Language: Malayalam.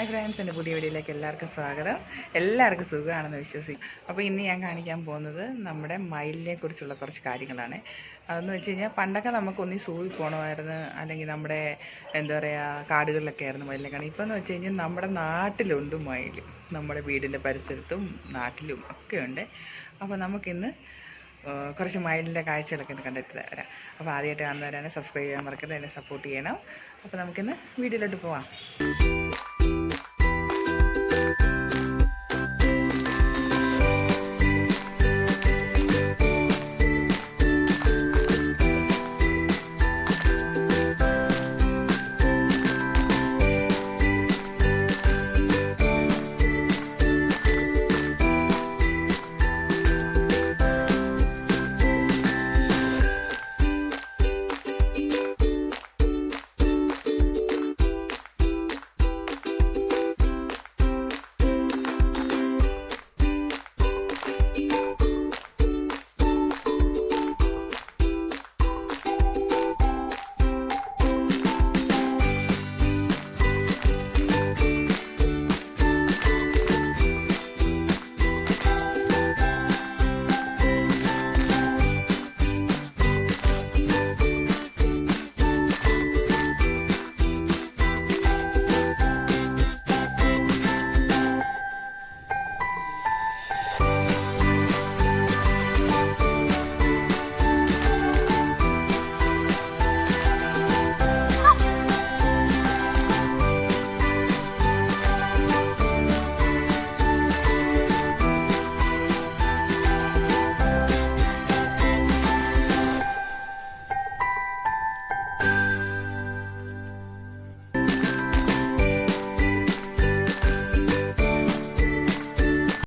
ഹായ് ഫ്രണ്ട്സ് എന്റെ പുതിയ വീഡിയോയിലേക്ക് എല്ലാവർക്കും സ്വാഗതം. എല്ലാവർക്കും സുഖമാണെന്ന് വിശ്വസിക്കും അപ്പോൾ ഇന്ന് ഞാൻ കാണിക്കാൻ പോകുന്നത് നമ്മുടെ മയിലിനെ കുറിച്ചുള്ള കുറച്ച് കാര്യങ്ങളാണ്. അതെന്ന് വെച്ച് കഴിഞ്ഞാൽ പണ്ടൊക്കെ നമുക്കൊന്നീ ഒന്നി സൂവിൽ പോകണമായിരുന്നു അല്ലെങ്കിൽ നമ്മുടെ എന്താ പറയുക കാടുകളിലൊക്കെ ആയിരുന്നു മയിലിനെ കാണും ഇപ്പോൾ എന്ന് വെച്ച് കഴിഞ്ഞാൽ നമ്മുടെ നാട്ടിലുണ്ട് മയിൽ നമ്മുടെ വീടിന്റെ പരിസരത്തും നാട്ടിലും ഒക്കെ ഉണ്ട്. അപ്പോൾ നമുക്കിന്ന് കുറച്ച് മയിലിന്റെ കാഴ്ചകളൊക്കെ ഒന്ന് കണ്ടിട്ട് തരാം അപ്പോൾ ആദ്യമായിട്ട് കാണുന്നവരാണ് സബ്സ്ക്രൈബ് ചെയ്യാൻ മറക്കരുത് എന്നെ സപ്പോർട്ട് ചെയ്യണം. അപ്പോൾ നമുക്കിന്ന് വീഡിയോയിലോട്ട് പോവാം.